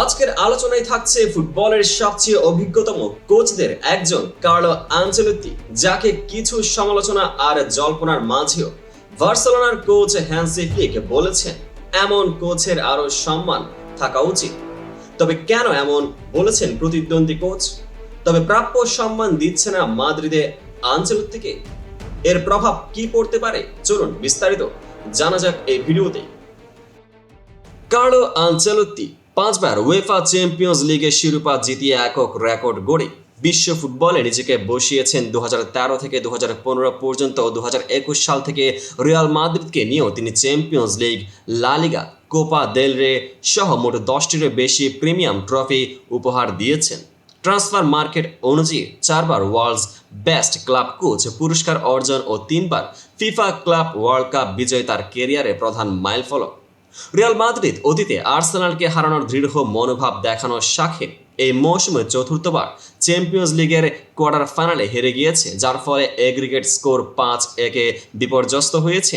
আজকের আলোচনায় থাকছে ফুটবলের সবচেয়ে অভিজ্ঞতম কোচদের একজন, কার্লো আঞ্চলতি যাকে কিছু সমালোচনা আর জল্পনার মাঝেও বার্সেলোনার কোচ হ্যান্সি ফ্লিক বলেছেন, এমন কোচের আরও সম্মান থাকা উচিত। তবে কেন এমন বলেছেন প্রতিদ্বন্দ্বী কোচ? তবে প্রাপ্য সম্মান দিচ্ছে না মাদ্রিদে আঞ্চলতিকে এর প্রভাব কি পড়তে পারে? চলুন বিস্তারিত জানা যাক এই ভিডিওতে কার্লো আনচেলত্তি পাঁচবার ওয়েফা চ্যাম্পিয়ন্স লিগের শিরোপা জিতিয়ে একক রেকর্ড গড়ে বিশ্ব ফুটবলে নিজেকে বসিয়েছেন দু তেরো থেকে দু হাজার পনেরো পর্যন্ত দু হাজার একুশ সাল থেকে রিয়াল মাদ্রিদকে নিয়েও তিনি চ্যাম্পিয়ন্স লিগ লা লিগা কোপা দেল রে সহ মোট দশটিরও বেশি প্রিমিয়াম ট্রফি উপহার দিয়েছেন। ট্রান্সফার মার্কেট অনুযায়ী চারবার ওয়ার্ল্ডস বেস্ট ক্লাব কোচ পুরস্কার অর্জন ও তিনবার ফিফা ক্লাব ওয়ার্ল্ড কাপ বিজয় তার কেরিয়ারে প্রধান মাইলফলক। রিয়াল মাদ্রিদ অতীতে আর্সেনালকে হারানোর দৃঢ় মনোভাব দেখানোর সাক্ষে এই মৌসুমে চতুর্থবার চ্যাম্পিয়ন্স লিগের কোয়ার্টার ফাইনালে হেরে গিয়েছে, যার ফলে এগ্রিগেট স্কোর পাঁচ একে বিপর্যস্ত হয়েছে।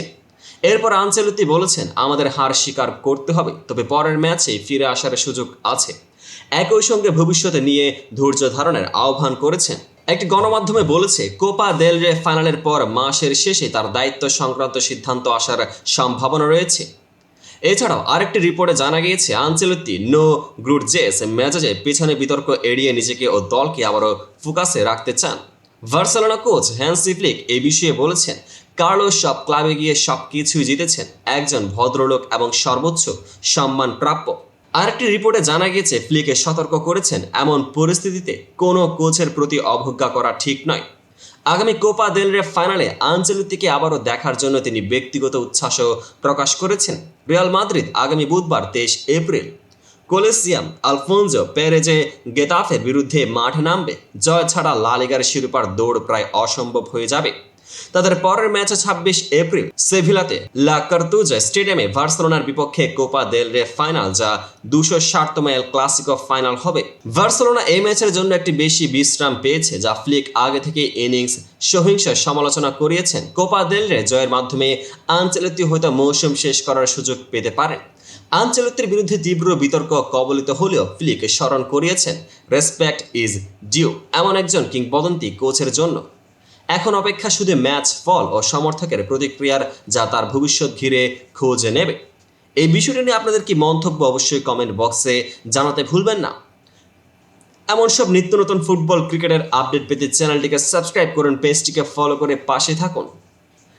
এরপর আঞ্চলতি বলেছেন, আমাদের হার স্বীকার করতে হবে, তবে পরের ম্যাচে ফিরে আসার সুযোগ আছে। একই সঙ্গে ভবিষ্যতে নিয়ে ধৈর্য ধারণের আহ্বান করেছেন। একটি গণমাধ্যমে বলেছে, কোপা দেল রে ফাইনালের পর মাসের শেষে তার দায়িত্ব সংক্রান্ত সিদ্ধান্ত আসার সম্ভাবনা রয়েছে। এছাড়াও আরেকটি রিপোর্টে জানা গিয়েছে আঞ্চলতি নো গ্রুডজেস মেজাজে পিছনে বিতর্ক এড়িয়ে নিজেকে ও দলকে আবারও ফোকাসে রাখতে চান। ভার্সেলোনা কোচ হ্যান্সি ফ্লিক এই বিষয়ে বলেছেন, কার্লো সব ক্লাবে গিয়ে সব কিছুই জিতেছেন, একজন ভদ্রলোক এবং সর্বোচ্চ সম্মান প্রাপ্য। আরেকটি রিপোর্টে জানা গিয়েছে, ফ্লিকে সতর্ক করেছেন, এমন পরিস্থিতিতে কোনো কোচের প্রতি অবজ্ঞা করা ঠিক নয়। আগামী কোপা দেল রে ফাইনালে আঞ্চলিতিকে আবারও দেখার জন্য তিনি ব্যক্তিগত উচ্ছ্বাসও প্রকাশ করেছেন। রিয়াল মাদ্রিদ আগামী বুধবার তেইশ এপ্রিল। কোলেসিয়াম আলফোনজো পেরেজে গেতাফের বিরুদ্ধে মাঠে নামবে। জয় ছাড়া লালিগার শিরোপার দৌড় প্রায় অসম্ভব হয়ে যাবে। তাদের পরের ম্যাচে ছাব্বিশ এপ্রিল সেভিলাতে। লা কার্তুজা স্টেডিয়ামে বার্সেলোনার বিপক্ষে কোপা দেল রে ফাইনাল, যা দুশো ষাটতম এল ক্লাসিকো ফাইনাল হবে। বার্সেলোনা এই ম্যাচের জন্য একটি বেশি বিশ্রাম পেয়েছে, যা ফ্লিক আগে থেকে ইনিংস সহিংস সমালোচনা করিয়েছেন। কোপা দেল রে জয়ের মাধ্যমে আঞ্চলিক হয়তো মৌসুম শেষ করার সুযোগ পেতে পারেন আঞ্চলিকের বিরুদ্ধে তীব্র বিতর্ক কবলিত হলেও ফ্লিক স্মরণ করিয়েছেন, রেসপেক্ট ইজ ডিউ। এমন একজন কিংবদন্তি কোচের জন্য। এখন অপেক্ষা শুধু ম্যাচ ফল ও সমর্থকের প্রতিক্রিয়ার যা তার ভবিষ্যৎ ঘিরে খোঁজ নেবে। এই বিষয়টি নিয়ে আপনাদের কি মন্তব্য অবশ্যই কমেন্ট বক্সে জানাতে ভুলবেন না। এমন সব নিত্য নতুন ফুটবল ক্রিকেটের আপডেট পেতে চ্যানেলটিকে সাবস্ক্রাইব করুন পেজটিকে ফলো করে পাশে থাকুন।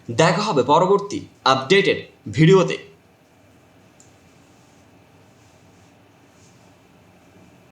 দেখা হবে পরবর্তী আপডেটেড ভিডিওতে।